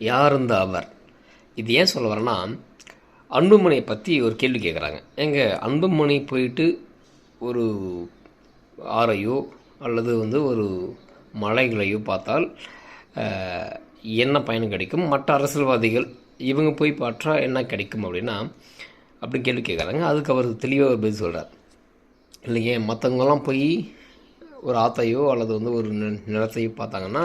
யார் இந்த அவர்? இது ஏன் சொல்ல வரேன்னா அன்புமணியை பற்றி ஒரு கேள்வி கேட்குறாங்க எங்க அன்புமணி போயிட்டு ஒரு ஆறையோ அல்லது வந்து ஒரு மலைகளையோ பார்த்தால் என்ன பயன் கிடைக்கும்? மற்ற அரசியல்வாதிகள் இவங்க போய் பார்த்தா என்ன கிடைக்கும் அப்படின்னா அப்படி கேள்வி கேட்குறாங்க அதுக்கு அவர் தெளிவாக ஒரு பதில் சொல்கிறார் இல்லைங்க மற்றவங்களாம் போய் ஒரு ஆத்தையோ அல்லது வந்து ஒரு நிலத்தையோ பார்த்தாங்கன்னா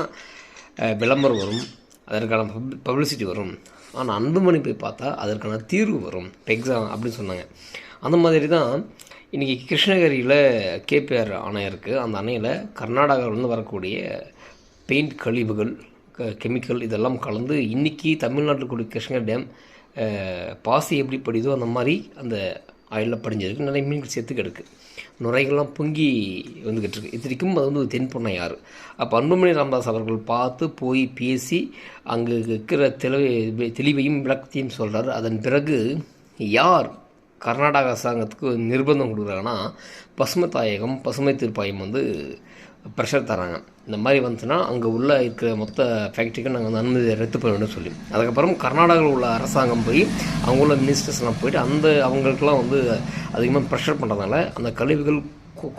விளம்பரம் வரும். அதற்கான பப் பப்ளிசிட்டி வரும். ஆனால் அன்புமணி போய் பார்த்தா அதற்கான தீர்வு வரும். எக்ஸாம் அப்படின்னு சொன்னாங்க. அந்த மாதிரி தான் இன்றைக்கி கிருஷ்ணகிரியில் கேபிஆர் அணை இருக்குது அந்த அணையில் கர்நாடகாவிலேருந்து வரக்கூடிய பெயிண்ட் கழிவுகள் க கெமிக்கல் இதெல்லாம் கலந்து இன்றைக்கி தமிழ்நாட்டில் கூடிய கிருஷ்ணகிரி டேம் பாசி எப்படி படிதோ அந்த மாதிரி அந்த ஆயிலில் படிஞ்சிருக்கு நிறைய மீன்கள் சேர்த்து கிடக்கு. நுரைகள்லாம் பொங்கி வந்துக்கிட்டு இருக்கு. இத்தனைக்கும் அது வந்து ஒரு தென்பொண்ணை யார்? அப்போ அன்புமணி ராமதாஸ் அவர்கள் பார்த்து போய் பேசி அங்கே இருக்கிற தெளிவை தெளிவையும் விளக்கத்தையும் சொல்கிறார் அதன் பிறகு யார் கர்நாடக அரசாங்கத்துக்கு நிர்பந்தம் கொடுக்குறாங்கன்னா பசுமை தாயகம் பசுமை தீர்ப்பாயம் வந்து ப்ரெஷர் தராங்க இந்த மாதிரி வந்துச்சுன்னா அங்கே உள்ள இருக்கிற மொத்த ஃபேக்ட்ரிக்கு நாங்கள் வந்து அனுமதியை ரத்து பண்ண வேண்டும் சொல்லி. அதுக்கப்புறம் கர்நாடகாவில் உள்ள அரசாங்கம் போய் அவங்க உள்ள மினிஸ்டர்ஸ்லாம் போயிட்டு அந்த அவங்களுக்கெல்லாம் வந்து அதிகமாக ப்ரெஷர் பண்ணுறதுனால அந்த கழிவுகள்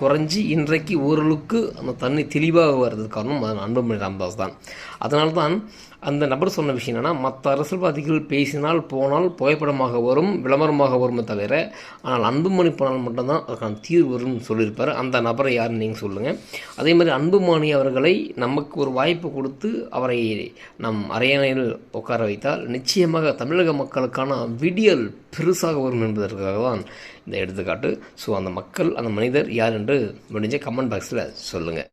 குறைஞ்சி இன்றைக்கு ஓரளவுக்கு அந்த தண்ணி தெளிவாக வர்றதுக்கு காரணம் அது அன்புமணி ராமதாஸ் தான். அதனால தான் அந்த நபர் சொன்ன விஷயம் என்னன்னா மற்ற அரசியல்வாதிகள் பேசினால் போனால் புகைப்படமாக வரும் விளம்பரமாக வருமே தவிர ஆனால் அன்புமணி போனால் மட்டும்தான் அதுக்கான தீர்வு வரும்னு சொல்லியிருப்பார். அந்த நபரை யாருன்னு நீங்கள் சொல்லுங்கள் அதே மாதிரி அன்புமணி அவர்களை நமக்கு ஒரு வாய்ப்பு கொடுத்து அவரை நம் அரையணையில் உட்கார வைத்தால் நிச்சயமாக தமிழக மக்களுக்கான விடியல் பெருசாக வரும் என்பதற்காக தான் இந்த எடுத்துக்காட்டு. ஸோ அந்த மக்கள் அந்த மனிதர் யார் யார் என்று முடிஞ்ச கமெண்ட் பாக்ஸில் சொல்லுங்கள்